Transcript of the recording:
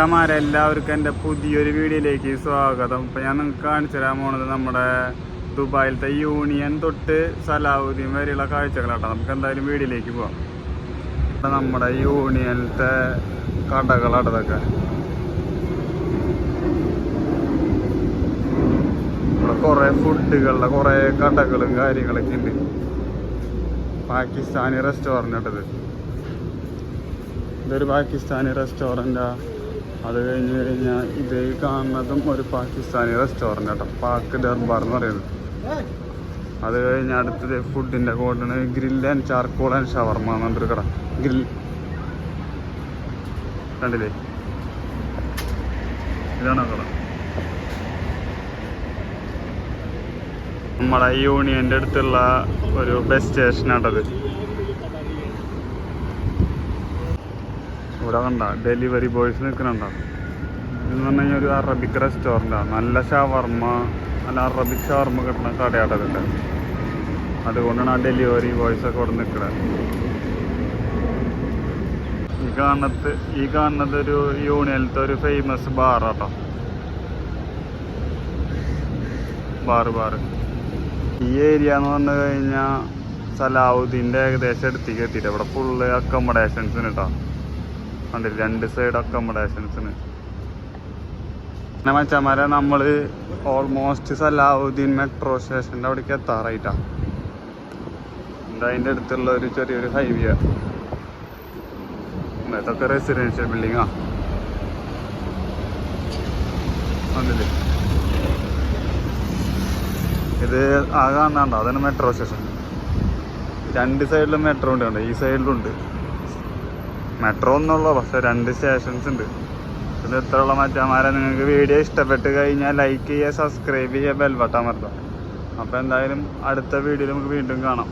എല്ലാവർക്കും എന്റെ പുതിയൊരു വീഡിയോയിലേക്ക് സ്വാഗതം. ഇപ്പം ഞാൻ നിങ്ങൾക്ക് കാണിച്ചു തരാൻ പോണത് നമ്മുടെ ദുബായിലത്തെ യൂണിയൻ തൊട്ട് സലാഹുദ്ദീൻ വരെയുള്ള കാഴ്ചകളാട്ടോ. നമുക്ക് എന്തായാലും വീഡിയോയിലേക്ക് പോവാം. നമ്മുടെ യൂണിയനിലത്തെ കടകളാണ് ഇവിടെ കുറേ ഫുഡുകളുടെ കുറേ കടകളും കാര്യങ്ങളൊക്കെ ഉണ്ട്. പാകിസ്ഥാനി റെസ്റ്റോറന്റ് ഇത്. ഇതൊരു പാകിസ്ഥാനി റെസ്റ്റോറന്റാ അത് കഴിഞ്ഞ് കഴിഞ്ഞാൽ ഇത് കാണുന്നതും ഒരു പാകിസ്ഥാനി റെസ്റ്റോറന്റ് കേട്ടോ പാക്ക് ദർബാർ എന്ന് പറയുന്നത്. അത് കഴിഞ്ഞ് അടുത്തത് ഫുഡിന്റെ കൂടെയാണ് grill and charcoal and shawarma എന്നൊരു കട. ഗ്രിൽ കണ്ടില്ലേ? ഇതാണ് കട. നമ്മളെ യൂണിയന്റെ അടുത്തുള്ള ഒരു ബസ് സ്റ്റേഷനാട്ടത് ഇവിടെ കണ്ട ഡെലിവറി ബോയ്സ് നിൽക്കുന്നുണ്ടോ ഇതെന്ന് പറഞ്ഞു കഴിഞ്ഞാൽ ഒരു അറബിക് റെസ്റ്റോറന്റാണ് നല്ല ഷവർമ്മ നല്ല അറബിക് ഷവർമ്മ കിട്ടുന്ന കടയാട്ടതൊക്കെ അതുകൊണ്ടാണ് ആ ഡെലിവറി ബോയ്സ് ഒക്കെ ഇവിടെ നിൽക്കുന്നത് ഈ കാണുന്നത് ഈ കാണുന്നത് ഒരു യൂണിയനിലത്തെ ഒരു ഫേമസ് ബാറാട്ടോ ബാറ് ബാറ് ഈ ഏരിയ എന്ന് പറഞ്ഞു കഴിഞ്ഞാൽ സലാഹുദ്ദീന്റെ ഏകദേശം അടുത്തേക്ക് എത്തിയിട്ട് ഇവിടെ ഫുള്ള് അക്കോമഡേഷൻസിന് കേട്ടോ. കണ്ടില്ല രണ്ട് സൈഡ് അക്കോമഡേഷൻസിന് പിന്നെ മച്ചന്മാരെ നമ്മൾ ഓൾമോസ്റ്റ് സലാഹുദ്ദീൻ മെട്രോ സ്റ്റേഷന്റെ അവിടേക്ക് എത്താറായിട്ടാ. അതിന്റെ അടുത്തുള്ള ഒരു ചെറിയൊരു ഹൈവേ ഇതൊക്കെ റെസിഡൻഷ്യൽ ബിൽഡിങ്ങാ കണ്ടില്ലേ? ഇത് ആ കാണാണ്ടോ അതാണ് മെട്രോ സ്റ്റേഷൻ രണ്ട് സൈഡിലും മെട്രോ ഉണ്ട് കണ്ടോ? ഈ സൈഡിലുണ്ട് മെട്രോ ഒന്നുള്ളൂ പക്ഷെ രണ്ട് സ്റ്റേഷൻസ് ഉണ്ട്. ഇത് എത്രയുള്ള മറ്റന്മാരെ നിങ്ങൾക്ക് വീഡിയോ ഇഷ്ടപ്പെട്ട് കഴിഞ്ഞാൽ ലൈക്ക് ചെയ്യുക സബ്സ്ക്രൈബ് ചെയ്യുക ബെൽ ബട്ടൺ അമർത്തുക. അപ്പോൾ എന്തായാലും അടുത്ത വീഡിയോയിൽ നമുക്ക് വീണ്ടും കാണാം.